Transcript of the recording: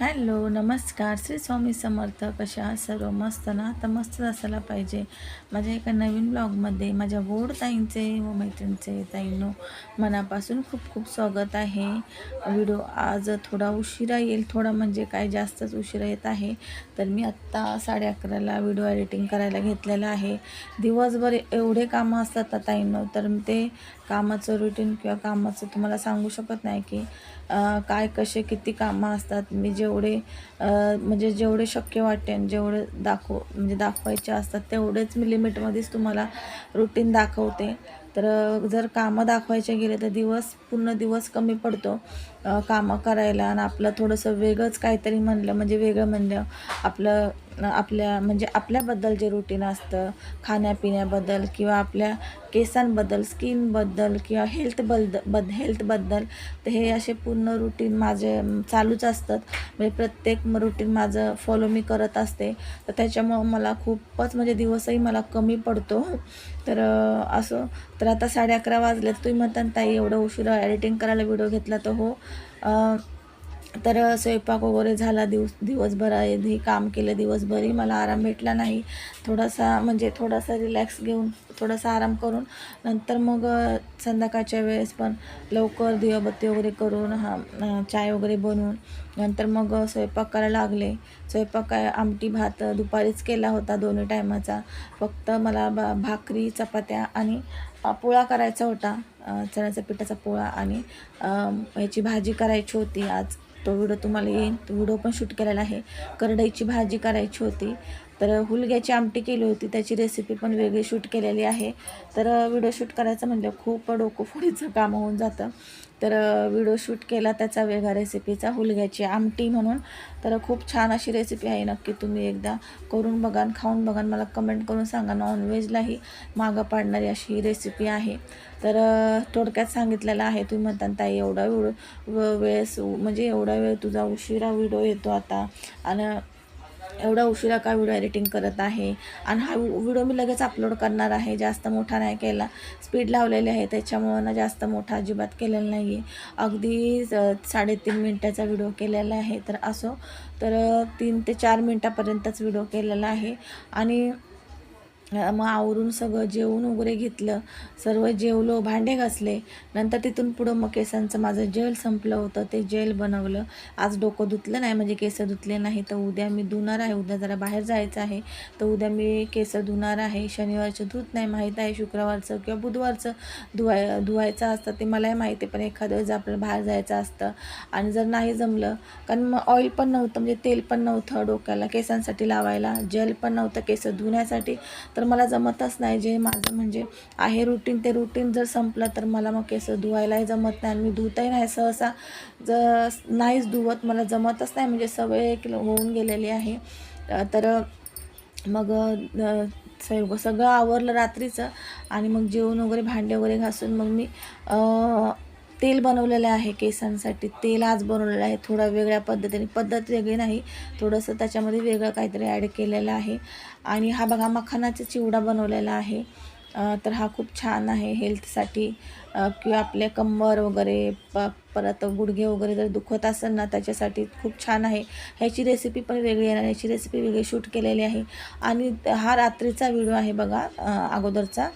Hello नमस्कार. श्री स्वामी समर्थ कशा सर्व? मस्त ना? तर मस्तच असायला पाहिजे. माझ्या एका नवीन ब्लॉगमध्ये माझ्या गोड ताईंचे व मैत्रिणीचे ताईंनो मनापासून खूप खूप स्वागत आहे. व्हिडिओ आज थोडा उशिरा येईल. थोडा म्हणजे काय जास्तच उशिरा येत आहे. तर मी आत्ता साडे अकराला व्हिडिओ एडिटिंग करायला घेतलेला आहे. दिवसभर एवढे कामं असतात ताईंनो तर ते कामाचं रुटीन किंवा कामाचं तुम्हाला सांगू शकत नाही की काय कसे किती कामं असतात मी जेवढे म्हणजे जेवढे शक्य वाटेन जेवढे दाखव म्हणजे दाखवायचे असतात तेवढेच मी लिमिटमध्येच तुम्हाला रुटीन दाखवते. तर जर कामं दाखवायचे गेले तर दिवस पूर्ण दिवस कमी पडतो कामं करायला. आणि आपलं थोडंसं वेगळंच काहीतरी म्हणलं म्हणजे वेगळं म्हणलं आपलं आपल्या म्हणजे आपल्याबद्दल जे रुटीन असतं खाण्यापिण्याबद्दल किंवा आपल्या केसांबद्दल स्किनबद्दल किंवा हेल्थबद्द बद हेल्थबद्दल तर हे असे पूर्ण रुटीन माझे चालूच असतात. म्हणजे प्रत्येक रुटीन माझं फॉलो मी करत असते. तर त्याच्यामुळं मला खूपच म्हणजे दिवसही मला कमी पडतो. तर असं तर आता साडे अकरा वाजले तुम्ही म्हणता ताई एवढं उशिरा एडिटिंग करायला व्हिडिओ घेतला तर हो. तर स्वयंपाक वगैरे झाला दिवस दिवसभर हे काम केलं दिवसभरही मला आराम भेटला नाही. थोडासा म्हणजे थोडासा रिलॅक्स घेऊन थोडासा आराम करून नंतर मग संध्याकाळच्या वेळेस पण लवकर दिवाबत्ती वगैरे करून हा चाय वगैरे बनवून नंतर मग स्वयंपाक करायला लागले. स्वयंपाक काय आमटी भात दुपारीच केला होता दोन्ही टायमाचा. फक्त मला बा भाकरी चपात्या आणि पोळा करायचा होता. चण्याचा चण्याच्या पिठाचा पोळा आणि ह्याची याची भाजी करायची होती आज. तो व्हिडिओ तुम्हाला येईल तो व्हिडिओ पण शूट केलेला आहे. करडईची भाजी करायची होती. तर हुलग्याची आमटी केली होती त्याची रेसिपी पण वेगळी शूट केलेली आहे. तर व्हिडिओ शूट करायचं म्हणलं खूप डोकंफोडीचं काम होऊन जातं. तर व्हिडिओ शूट केला त्याचा वेगळा रेसिपीचा हुलग्याची आमटी म्हणून. तर खूप छान अशी रेसिपी आहे नक्की तुम्ही एकदा करून बघा खाऊन बघा मला कमेंट करून सांगा. नॉनव्हेजलाही मागं पाडणारी अशी ही रेसिपी आहे. तर थोडक्यात सांगितलेलं आहे तुम्ही म्हणता ताई एवढा वेळ व- वेळेस म्हणजे एवढा वेळ तुझा उशिरा व्हिडिओ येतो आता. आणि एवढा उशिरा का व्हिडिओ एडिटिंग करत आहे? आणि हा व्हिडिओ मी लगेच अपलोड करणार आहे. जास्त मोठा नाही केला. स्पीड लावलेली आहे. त्याच्यामुळं ना जास्त मोठा अजिबात केलेला नाही आहे अगदी साडेतीन मिनटाचा व्हिडिओ केलेला आहे. तर असो तर तीन ते चार मिनटापर्यंतच व्हिडिओ केलेला आहे. आणि मग आवरून सगळं जेवून वगैरे घेतलं. सर्व जेवलो भांडे घासले. नंतर तिथून पुढं मग केसांचं माझं जेल संपलं होतं. ते जेल बनवलं. आज डोकं धुतलं नाही म्हणजे केस धुतले नाही. तर उद्या मी धुणार आहे. उद्या जरा बाहेर जायचं आहे. तर उद्या मी केस धुणार आहे. शनिवारचं धुत नाही माहीत आहे. शुक्रवारचं किंवा बुधवारचं धुवाय धुवायचं असतं ते मलाही माहिती आहे. पण एखाद्या वेळेस आपल्याला बाहेर जायचं असतं. आणि जर नाही जमलं कारण मग ऑइल पण नव्हतं म्हणजे तेल पण नव्हतं डोक्याला. केसांसाठी लावायला. जेल पण नव्हतं. केस धुण्यासाठी. तर तर मला जमतच नाही. जे माझं म्हणजे आहे रुटीन ते रुटीन जर संपलं तर मला मग केस धुवायलाही जमत नाही आणि मी धुतही नाही. सहसा जर नाहीच धुवत मला जमतच नाही. म्हणजे सवय एक होऊन गेलेली आहे. तर मग अ, सगळं आवरलं रात्रीचं आणि मग जेवण वगैरे भांडे वगैरे घासून मग मी तेल बनवलेलं आहे केसांसाठी. तेल आज बनवलेलं आहे. थोडा वेगळ्या पद्धतीने. पद्धत वेगळी नाही. थोडंसं त्याच्यामध्ये वेगळं काहीतरी ॲड केलेलं आहे. आणि हा बघा मखानाचा चिवडा बनवलेला आहे. तर हा खूप छान आहे हेल्थसाठी. किंवा आपले कंबर वगैरे प परत गुडघे वगैरे जर दुखत असेल ना त्याच्यासाठी खूप छान आहे. ह्याची रेसिपी पण वेगळी आहे ह्याची रेसिपी वेगळी शूट केलेली आहे. आणि हा रात्रीचा व्हिडिओ आहे बघा अगोदरचा.